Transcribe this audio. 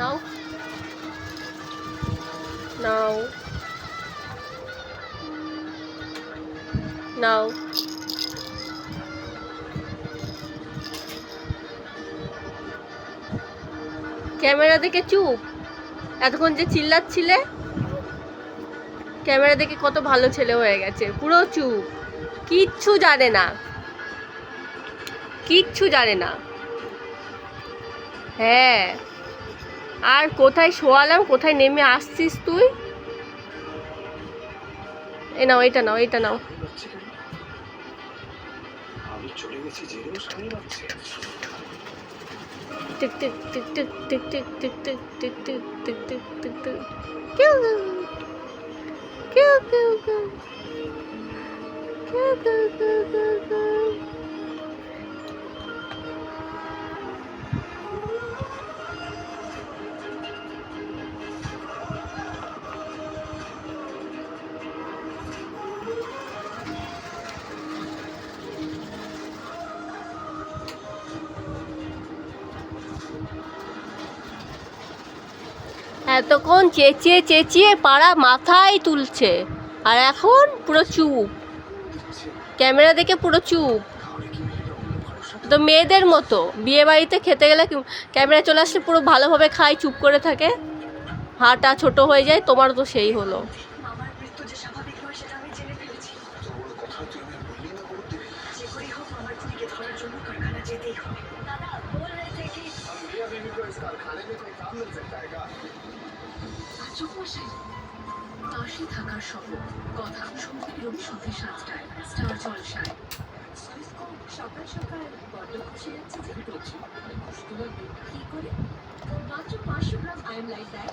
নাও নাও নাও camera দেখে চুপ। এতক্ষণ যে চিল্লাচ্ছিলে ক্যামেরা দেখে কত ভালো ছেলে হয়ে গেছে। পুরো চুপ। কিচ্ছু জানে না। কিচ্ছু জানে না। হ্যাঁ। আর কোথায় শোয়ালাম কোথায় নেমে আসছিস তুই এ নাও এটা নাও এটা নাও tick tick tick tick tick tick tick tick tick tick tick tick tick টিক কিউ কিউ কিউ কিউ কিউ কিউ কিউ কিউ এতক্ষণ চেঁচিয়ে চেঁচিয়ে পাড়া মাথায় তুলছে। আর এখন পুরো চুপ। ক্যামেরা দেখে পুরো চুপ। তো মেয়েদের মতো, বিয়ে বাড়িতে খেতে গেলে ক্যামেরা চলে আসলে পুরো ভালোভাবে খায়, চুপ করে থাকে। হাঁটা ছোট হয়ে যায়, তোমার তো সেই হলো। যেতেই হবে আনন্দের জায়গা আচক মাসের পাশে থাকার শপথ কথা সংগীত রবি সন্ধে সাতটায় সকাল সকাল বড্ড খুশি লাগছে কি করে মাত্র পাঁচশো গ্রাম আয়ন লাইট দেয়